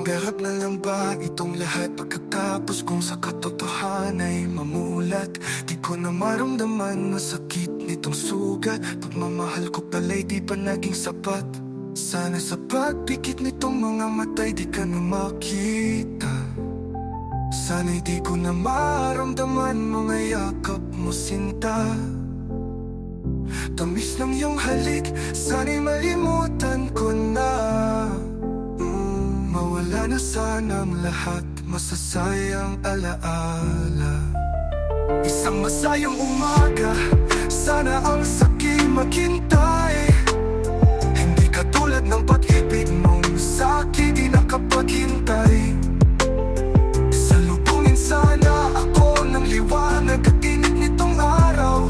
Pangarap na lang ba itong lahat? Pagkatapos kung sa katotohanan ay mamulat. Di ko na maramdaman na sakit nitong sugat. Pagmamahal ko pala'y di pa naging sapat. Sana sa pagpikit nitong mga matay di ka na makita. Sana'y di ko na maramdaman mga yakap mo sinta. Tamis ng iyong halik, sana'y malimutan ko na Mawala na sana ang lahat, masasayang alaala. Isang masayang umaga, sana ang sakit maghintay. Hindi katulad ng pag-ibig mong sa akin di nakapaghintay. Salubungin sana ako ng liwanag at init nitong araw.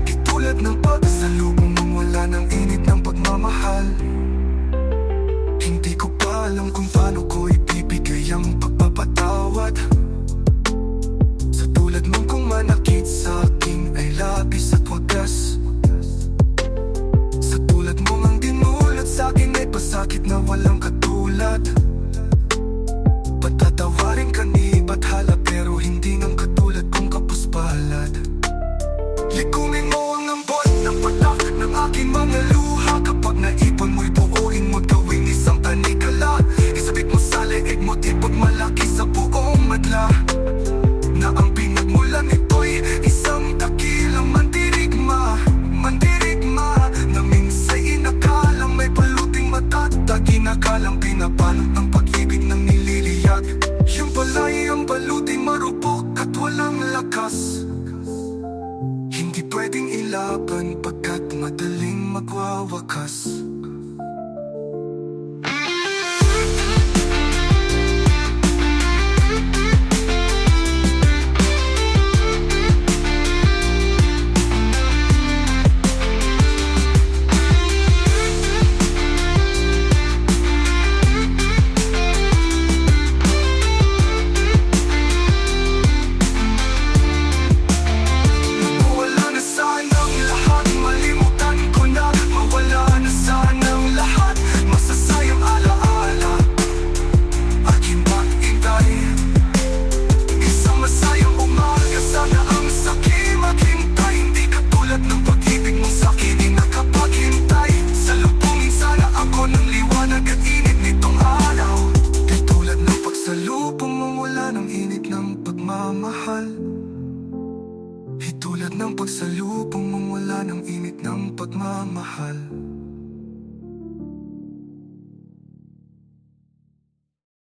Di tulad ng pagsalubong mong wala ng init ng pagmamahal. Hindi ko alam kung paano ko ibibigay ang pagpapatawad. Sa tulad mong kung manakit sa akin ay labis at wagas. Sa tulad mong ang dinulat sa akin ay pasakit na walang katulad. Patatawarin ka ni Bathala pero hindi ng katulad kong kapuspalad. Likumin mo ang ambot ng patak ng aking mga luha ang baluting marupok at walang lakas. Hindi pwedeng ilaban pagkat madaling magwawakas pagmamahal Di tulad ng pagsalubong mong wala ng init ng pagmamahal